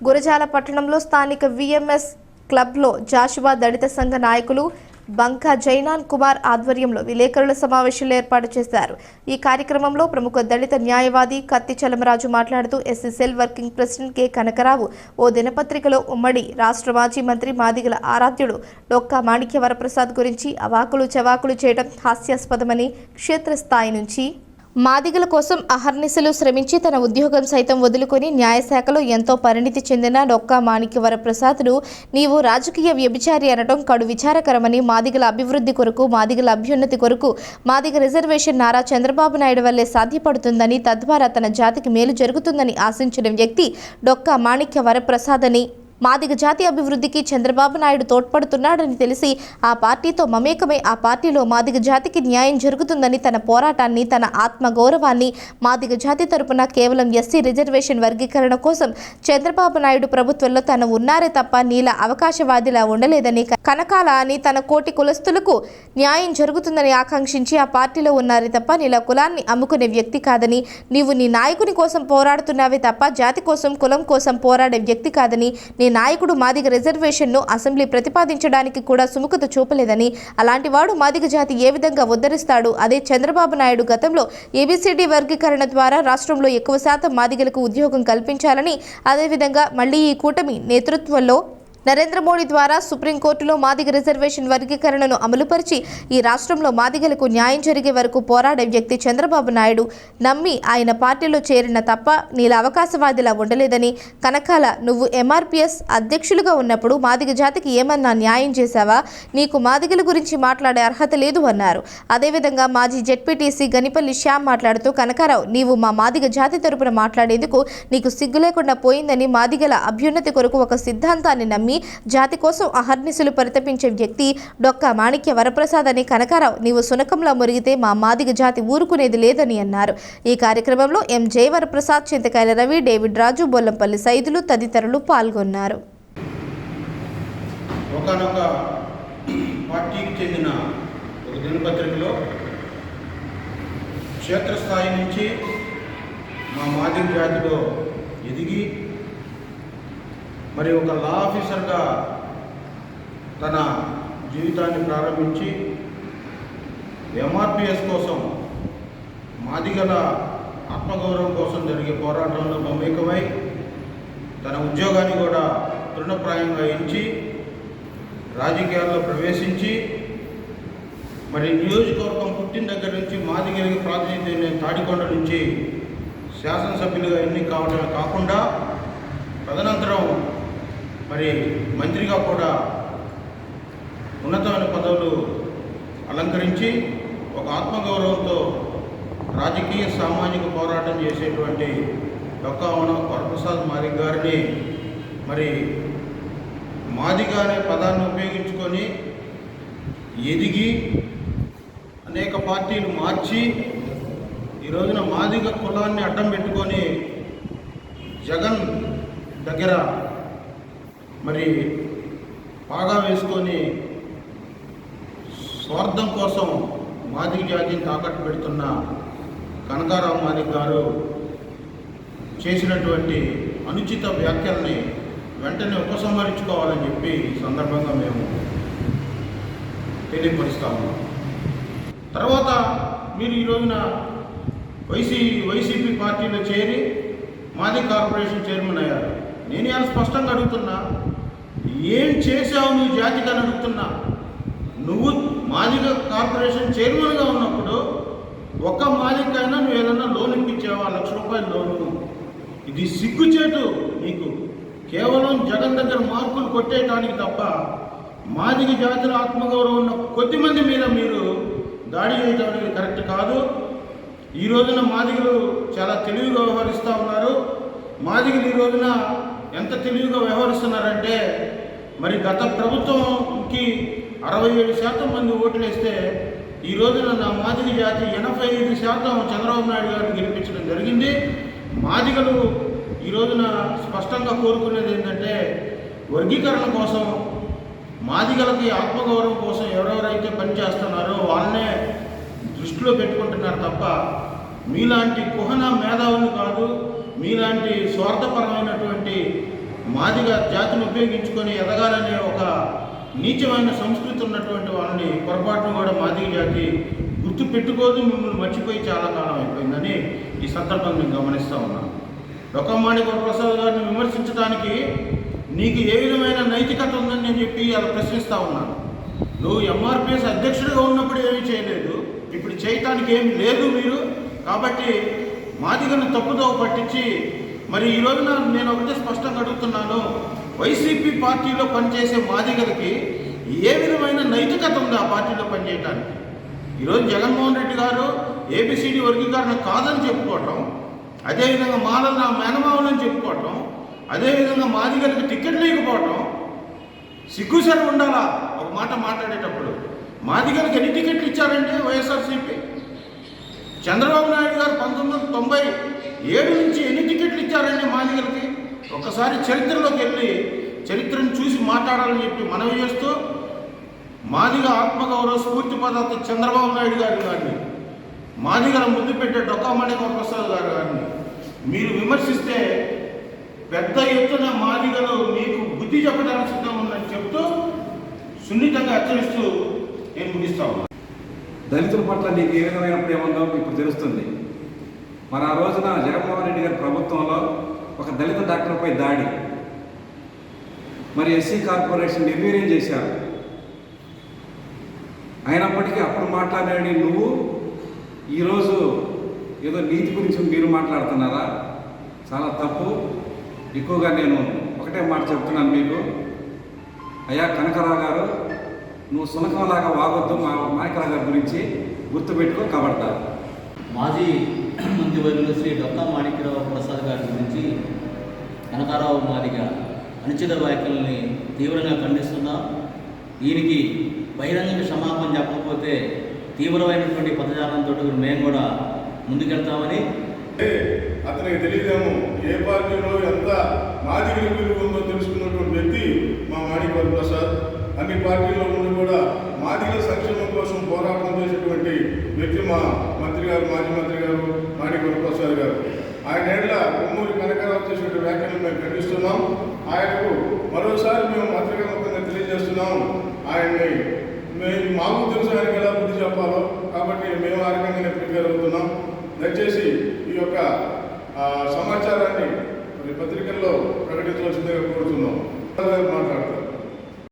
గురజాల పట్టణంలో స్థానిక విఎంఎస్ క్లబ్లో జాషువా దళిత సంఘ నాయకులు బంకా జైనాన్ కుమార్ ఆధ్వర్యంలో విలేకరుల సమావేశాలు ఏర్పాటు చేశారు. ఈ కార్యక్రమంలో ప్రముఖ దళిత న్యాయవాది కత్తి చలమరాజు మాట్లాడుతూ SSL working president K Kanakarao ఓ దినపత్రికలో ఉమ్మడి రాష్ట్ర మాజీ మంత్రి మాదిగల ఆరాధ్యుడు డొక్కా మాణిక్య వరప్రసాద్ గురించి అవాకులు చవాకులు చేయడం హాస్యాస్పదమని క్షేత్రస్థాయి నుంచి మాదిగల కోసం అహర్నిశలు శ్రమించి తన ఉద్యోగం సైతం వదులుకొని న్యాయశాఖలో ఎంతో పరిణితి చెందిన డొక్కా మాణిక్యవర ప్రసాద్ను నీవు రాజకీయ వ్యభిచారి అనడం కడు విచారకరమని మాదిగల అభివృద్ధి కొరకు మాదిగల అభ్యున్నతి కొరకు మాదిగ రిజర్వేషన్ నారా చంద్రబాబు నాయుడు వల్లే సాధ్యపడుతుందని తద్వారా తన జాతికి మేలు జరుగుతుందని ఆశించిన వ్యక్తి డొక్కా మాణిక్య వరప్రసాద్ అని మాదిగ జాతి అభివృద్ధికి చంద్రబాబు నాయుడు తోడ్పడుతున్నాడని తెలిసి ఆ పార్టీతో మమేకమై ఆ పార్టీలో మాదిగ జాతికి న్యాయం జరుగుతుందని తన పోరాటాన్ని తన ఆత్మ గౌరవాన్ని మాదిగ జాతి తరపున కేవలం ఎస్సీ రిజర్వేషన్ వర్గీకరణ కోసం చంద్రబాబు నాయుడు ప్రభుత్వంలో తను ఉన్నారే తప్ప నీల అవకాశవాదిలా ఉండలేదని కనకాల అని తన కోటి కులస్తులకు న్యాయం జరుగుతుందని ఆకాంక్షించి ఆ పార్టీలో ఉన్నారే తప్ప నీల కులాన్ని అమ్ముకునే వ్యక్తి కాదని నీవు నీ నాయకుని కోసం పోరాడుతున్నావే తప్ప జాతి కోసం కులం కోసం పోరాడే వ్యక్తి కాదని నీ నాయకుడు మాదిగ రిజర్వేషన్ను అసెంబ్లీ ప్రతిపాదించడానికి కూడా సుముఖత చూపలేదని అలాంటి వాడు మాదిగ జాతి ఏ విధంగా ఉద్ధరిస్తాడు అదే చంద్రబాబు నాయుడు గతంలో ఏబిసిడి వర్గీకరణ ద్వారా రాష్ట్రంలో ఎక్కువ శాతం మాదిగలకు ఉద్యోగం కల్పించాలని అదేవిధంగా మళ్ళీ ఈ కూటమి నేతృత్వంలో నరేంద్ర మోడీ ద్వారా సుప్రీంకోర్టులో మాదిగ రిజర్వేషన్ వర్గీకరణను అమలుపరిచి ఈ రాష్ట్రంలో మాదిగలకు న్యాయం జరిగే వరకు పోరాడే వ్యక్తి చంద్రబాబు నాయుడు. నమ్మి ఆయన పార్టీలో చేరిన తప్ప నీల అవకాశవాదిలా ఉండలేదని కనకాల నువ్వు ఎంఆర్పిఎస్ అధ్యక్షులుగా ఉన్నప్పుడు మాదిగ జాతికి ఏమన్నా న్యాయం చేశావా? నీకు మాదిగల గురించి మాట్లాడే అర్హత లేదు అన్నారు. అదేవిధంగా మాజీ జెడ్పీటీసీ గనిపల్లి శ్యామ్ మాట్లాడుతూ కనకారావు నీవు మా మాదిగ జాతి తరపున మాట్లాడేందుకు నీకు సిగ్గు లేకుండా పోయిందని మాదిగల అభ్యున్నతి కొరకు ఒక సిద్ధాంతాన్ని నమ్మి జాతి కోసం అహర్నిశలు పరితపించే వ్యక్తి డొక్క మాణిక్య వరప్రసాద్ అని కనకారావు నీవు సునకంలో మురిగితే మా మాదిగ జాతి ఊరుకునేది లేదని అన్నారు. ఈ కార్యక్రమంలో ఎం. జయవరప్రసాద్ చింతకాయల రవి డేవిడ్ రాజు బొల్లంపల్లి సైదులు తదితరులు పాల్గొన్నారు. ఒకనొక పార్టీకి చెందిన ఒక దినపత్రికలో క్షేత్రస్థాయి నుంచి మా మాదిరి జాతిలో ఎదిగి మరి ఒక లా ఆఫీసర్గా తన జీవితాన్ని ప్రారంభించి ఎంఆర్పిఎస్ కోసం మాదిగల ఆత్మగౌరవం కోసం జరిగే పోరాటంలో మమేకమై తన ఉద్యోగాన్ని కూడా తృణప్రాయంగా ఎంచి రాజకీయాల్లో ప్రవేశించి మరి నియోజకవర్గం పుట్టిన దగ్గర నుంచి మాదిగలిగి ప్రాతినిధ్యం తాడికొండ నుంచి శాసనసభ్యులుగా ఎన్నిక కావడమే కాకుండా తదనంతరం మరి మంత్రిగా కూడా ఉన్నతమైన పదవులు అలంకరించి ఒక ఆత్మగౌరవంతో రాజకీయ సామాజిక పోరాటం చేసేటువంటి డొక్కావన వరప్రసాద్ మాదిక్ గారిని మరి మాదిగా అనే పదాన్ని ఉపయోగించుకొని ఎదిగి అనేక పార్టీలు మార్చి ఈ రోజున మాదిగ కులాన్ని అడ్డం పెట్టుకొని జగన్ దగ్గర మరి పాగా వేసుకొని స్వార్థం కోసం మాదిగ జాతిని తాకట్టు పెడుతున్న కనకారావు మాదిక్ గారు చేసినటువంటి అనుచిత వ్యాఖ్యల్ని వెంటనే ఉపసంహరించుకోవాలని చెప్పి ఈ సందర్భంగా మేము తెలియపరుస్తాము తర్వాత మీరు ఈ రోజున వైసీ వైసీపీ పార్టీలో చేరి మాది కార్పొరేషన్ చైర్మన్ అయ్యారు. నేను ఇలా స్పష్టంగా అడుగుతున్నా ఏం చేశావు నువ్వు జాతికి అని అడుగుతున్నా. నువ్వు మాదిగ కార్పొరేషన్ చైర్మన్గా ఉన్నప్పుడు ఒక్క మాదికైనా నువ్వు ఏదైనా లోన్ ఇప్పించావా? లక్ష రూపాయల లోను. ఇది సిగ్గుచేటు నీకు. కేవలం జగన్ దగ్గర మార్కులు కొట్టేయటానికి తప్ప మాదిగ జాతుల ఆత్మగౌరవం ఉన్న కొద్దిమంది మీద మీరు దాడి చేయడం అనేది కరెక్ట్ కాదు. ఈ రోజున మాదిగలు చాలా తెలివిగా వ్యవహరిస్తూ ఉన్నారు. మాదిగలు ఈ రోజున ఎంత తెలివిగా వ్యవహరిస్తున్నారంటే మరి గత ప్రభుత్వంకి అరవై ఏడు శాతం మంది ఓట్లు వేస్తే ఈ రోజున నా మాదిగ జాతి ఎనభై ఐదు శాతం చంద్రబాబు నాయుడు గారిని గెలిపించడం జరిగింది. మాదిగలు ఈ రోజున స్పష్టంగా కోరుకునేది ఏంటంటే వర్గీకరణ కోసం మాదిగలకి ఆత్మగౌరవం కోసం ఎవరెవరైతే పనిచేస్తున్నారో వాళ్ళనే దృష్టిలో పెట్టుకుంటున్నారు తప్ప మీలాంటి కుహన మేధావులు కాదు మీలాంటి స్వార్థపరమైనటువంటి మాదిగా జాతిని ఉపయోగించుకొని ఎదగాలనే ఒక నీచమైన సంస్కృతి ఉన్నటువంటి వాళ్ళని పొరపాటును కూడా మాదిగ జాతి గుర్తు పెట్టుకోదు మిమ్మల్ని మర్చిపోయి చాలా కాలం అయిపోయిందని ఈ సందర్భంగా నేను గమనిస్తూ ఉన్నాను. రొక్కమ్మాణి ప్రసాద్ గారిని విమర్శించడానికి నీకు ఏ విధమైన నైతికత ఉందని నేను చెప్పి అలా ప్రశ్నిస్తూ ఉన్నాను. నువ్వు ఎంఆర్పిఎస్ అధ్యక్షుడిగా ఉన్నప్పుడు ఏమీ చేయలేదు ఇప్పుడు చేయటానికి ఏమి లేదు మీరు కాబట్టి మాదిగను తప్పుదోవ పట్టించి మరి ఈ రోజున నేను ఒకటే స్పష్టంగా అడుగుతున్నాను. వైసీపీ పార్టీలో పనిచేసే మాదిగలకి ఏ విధమైన నైతికత ఉంది ఆ పార్టీలో పనిచేయటానికి? ఈరోజు జగన్మోహన్ రెడ్డి గారు ఏబిసిడి వర్గీకరణ కాదని చెప్పుకోవటం అదేవిధంగా మాల నా మేనమావులని చెప్పుకోవటం అదేవిధంగా మాదిగలకి టికెట్ లేకపోవటం సిగ్గుసరి ఉండాలా? ఒక మాట మాట్లాడేటప్పుడు మాదిగలకి ఎన్ని టికెట్లు ఇచ్చారంటే వైఎస్ఆర్సీపీ? చంద్రబాబు నాయుడు గారు పంతొమ్మిది వందల తొంభై ఏడు నుంచి ఎన్ని టికెట్ ఇచ్చారండి మాదిగలకి ఒకసారి చరిత్రలోకి వెళ్ళి చరిత్రను చూసి మాట్లాడాలని చెప్పి మనవి చేస్తూ మాదిగ ఆత్మగౌరవ స్ఫూర్తి పదార్థ చంద్రబాబు నాయుడు గారి గారిని మాదిగల ముద్దు పెట్టే డొక్కామణి ప్రసాద్ గారు గారిని మీరు విమర్శిస్తే పెద్ద ఎత్తున మాదిగలు మీకు బుద్ధి చెప్పడానికి సిద్ధం ఉందని చెప్తూ సున్నితంగా హెచ్చరిస్తూ నేను ముగిస్తా ఉన్నాను దళితుల పట్ల నీకు ఏ విధమైన ప్రేమ ఉందో ఇప్పుడు తెలుస్తుంది. మరి ఆ రోజున జగన్మోహన్ రెడ్డి గారి ప్రభుత్వంలో ఒక దళిత డాక్టర్పై దాడి. మరి ఎస్సీ కార్పొరేషన్ నిర్వీర్యం చేశారు. అయినప్పటికీ అప్పుడు మాట్లాడాడు నువ్వు ఈరోజు ఏదో నీతి గురించి మీరు మాట్లాడుతున్నారా? చాలా తప్పు. ఎక్కువగా నేను ఒకటే మాట చెప్తున్నాను మీకు. అయ్యా కనకరావు గారు నువ్వు సునకంలాగా వాగొద్దు మా నాయకరావు గారి గురించి గుర్తుపెట్టుకో కబడతారు మాజీ మంత్రివర్యులు శ్రీ డొక్కా మాణిక్యరావు ప్రసాద్ గారి గురించి కనకారావు మాదిగా అనుచిత వ్యాఖ్యల్ని తీవ్రంగా ఖండిస్తున్నాం దీనికి బహిరంగ క్షమాపణ చెప్పకపోతే తీవ్రమైనటువంటి పదజాలంతో మేము కూడా ముందుకెళ్తామని అతనికి తెలియదేమో ఏ పార్టీలో ఎంత మాదిరి విలువ ఉందో తెలుసుకున్నటువంటి వ్యక్తి మా మాణిక్వర ప్రసాద్. అన్ని పార్టీల్లో ఉండి కూడా మాదిగల సంక్షేమం కోసం పోరాటం చేసేటువంటి మా మంత్రి గారు మాజీ మంత్రి గారు మాడి గురుప్రసాద్ గారు. ఆయన ఏళ్ళ కొమ్మూరి కనకరావు చేసినటువంటి వ్యాఖ్యలు మేము ఖండిస్తున్నాం. ఆయనకు మరోసారి మేము మంత్రిగా మొత్తంగా తెలియజేస్తున్నాం. ఆయన్ని మేము మాకు తెలుసు ఆయనకి ఎలా బుద్ధి చెప్పాలో కాబట్టి మేము ఆ రకంగానే ప్రిపేర్ అవుతున్నాం దయచేసి ఈ యొక్క సమాచారాన్ని పత్రికల్లో ప్రకటించవలసిందిగా కోరుతున్నాం. మాట్లాడతారు